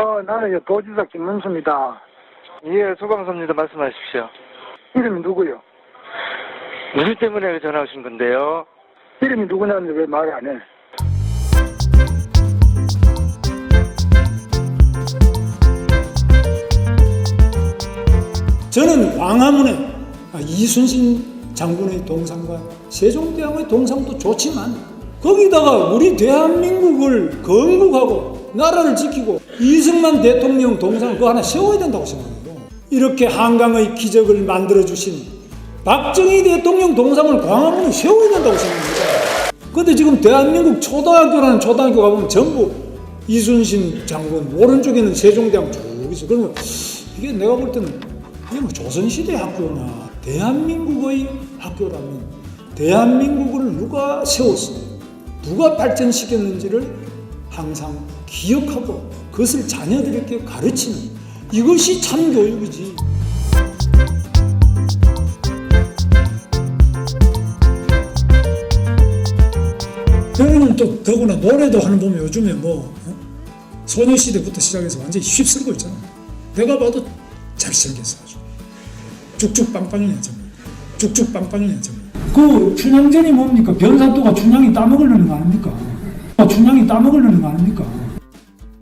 어, 나는 요 도지사 김문수입니다. 예, 소방서입니다. 말씀하십시오. 이름이 누구요? 누구 때문에 전화 오신 건데요? 이름이 누구냐는데 왜 말을 안 해? 저는 광화문에 이순신 장군의 동상과 세종대왕의 동상도 좋지만 거기다가 우리 대한민국을 건국하고 나라를 지키고 이승만 대통령 동상 그거 하나 세워야 된다고 생각해요. 이렇게 한강의 기적을 만들어 주신 박정희 대통령 동상을 광화문에 세워야 된다고 생각합니다. 근데 지금 대한민국 초등학교라는 초등학교 가보면 전부 이순신 장군 오른쪽에는 세종대왕 쭉 있어. 그러면 이게 내가 볼 때는 이게 뭐 조선시대 학교나 대한민국의 학교라면 대한민국을 누가 세웠어 누가 발전시켰는지를 항상 기억하고 그것을 자녀들에게 가르치는 이것이 참 교육이지. 저는 또 더구나 노래도 하는 보면 요즘에 뭐 어? 소녀시대부터 시작해서 완전히 휩쓸고 있잖아. 내가 봐도 잘생겼어 아주. 쭉쭉 빵빵이네 정말. 쭉쭉 빵빵이네 정말. 그 춘향전이 뭡니까? 변사또가 춘향이 따먹으려는 거 아닙니까? 춘향이 따먹으려는 거 아닙니까?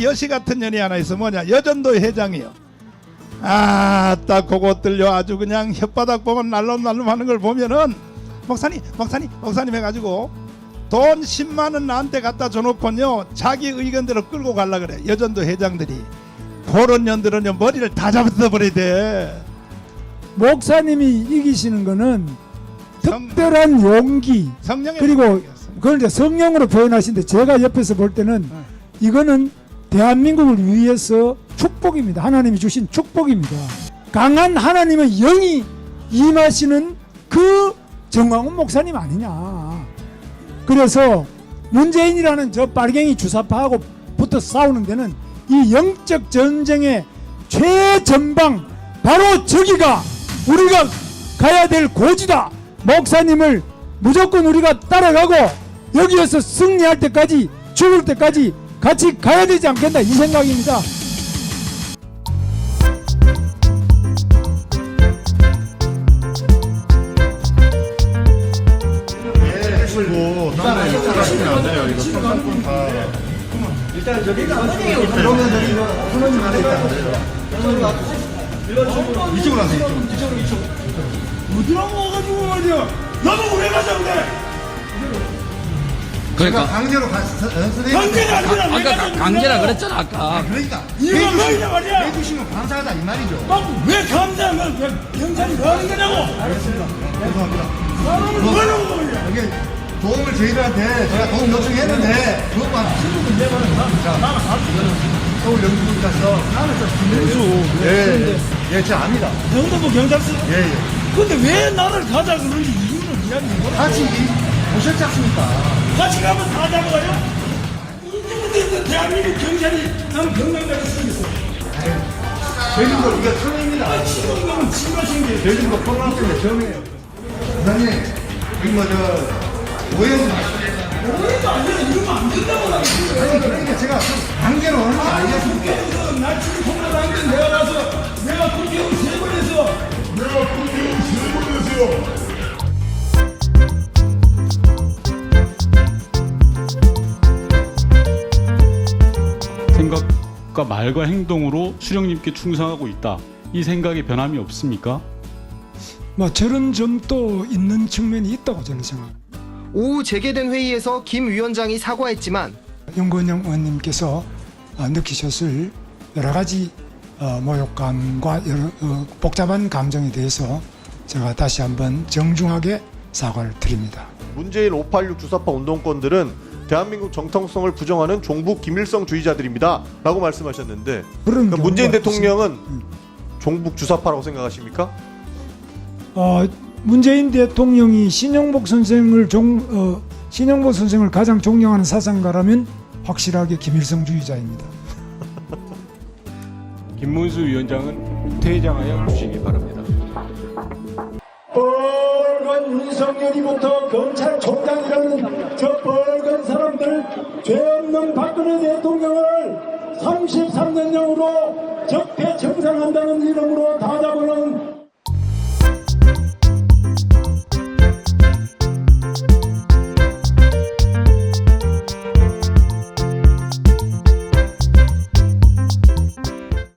여시 같은 년이 하나 있어. 뭐냐? 여전도 회장이요. 아딱 그것들요 아주 그냥 혓바닥 보면 날름날름 하는 걸 보면은 목사님 목사님 목사님 해가지고 돈 10만 원 나한테 갖다 줘놓고요. 자기 의견대로 끌고 갈라 그래. 여전도 회장들이. 그런 년들은요 머리를 다 잡아버려야 돼 목사님이 이기시는 거는 성- 특별한 용기. 성령의 그리고. 그걸 이제 성령으로 표현하시는데 제가 옆에서 볼 때는 이거는 대한민국을 위해서 축복입니다. 하나님이 주신 축복입니다. 강한 하나님의 영이 임하시는 그 정광훈 목사님 아니냐. 그래서 문재인이라는 저 빨갱이 주사파하고 붙어 싸우는 데는 이 영적 전쟁의 최전방 바로 저기가 우리가 가야 될 고지다. 목사님을 무조건 우리가 따라가고 여기에서 승리할 때까지 죽을 때까지 같이 가야 되지 않겠나 이 생각입니다. 그리고 딴데 욕하시면 안 돼요. 이거 선상권 다. 일단 저기가 그러면 저기 선원님 안에 있다. 이쪽으로 하세요. 이쪽으로. 어디라고 와가지고 말이야. 나도 왜 가자 그래. 그러니까 강제로 가. 서- 어, 선생님. 강제가 아니라 아까 내가 가- 강제라 그랬잖아 아까 그러니까 이유가 해주시- 뭐냐 말이야. 해주시면 감사하다 이 말이죠. 왜 감사하면 왜 경찰이 뭐 하는 거냐고. 죄송합니다. 나는 뭐라고 말이야. 이게 도움을 저희들한테 제가 도움 요청했는데 그것만 실수도 내면은 자 서울 영주군가서 나는 좀 김민수 예, 예, 제가 압니다. 영등포 경찰서. 예, 예. 근데 왜 나를 가자 그러는지 이유는 이야기해 보라. 같이 오셨지 않습니까? 같이 가면 다 잡아가요? 근데 대한민국 경찰이 나는 경감까지 생겼어. 저희도 이거 처음입니다. 지금은 지가 생겨. 저희도 코로나 때문에 처음이에요. 부장님, 여기 뭐 저, 오해하지 마시고. 오해도 아니라 이러면 안 된다고 나. 아니, 그러니까 제가 강제로 하는 게 아니었습니까? 나 지금 통과하는데 내가 가서 생각과 말과 행동으로 수령님께 충성하고 있다. 이 생각에 변함이 없습니까? 뭐 저런 점도 있는 측면이 있다고 저는 생각합니다. 오후 재개된 회의에서 김 위원장이 사과했지만 윤건영 의원님께서 어, 느끼셨을 여러 가지 어, 모욕감과 여러 어, 복잡한 감정에 대해서 제가 다시 한번 정중하게 사과를 드립니다. 문재인 586 주사파 운동권들은 대한민국 정통성을 부정하는 종북 김일성주의자들입니다. 라고 말씀하셨는데 그럼 문재인 대통령은 음. 종북 주사파라고 생각하십니까? 어, 문재인 대통령이 신영복 선생을 종, 어, 신영복 선생을 가장 존경하는 사상가라면 확실하게 김일성주의자입니다. 김문수 위원장은 퇴장하여 주시기 바랍니다. 빨간 윤석열이부터 검찰총장이라는 저 빨간 사람들 죄 없는 박근혜 대통령을 33년 명령으로 적폐 청산한다는 이름으로 다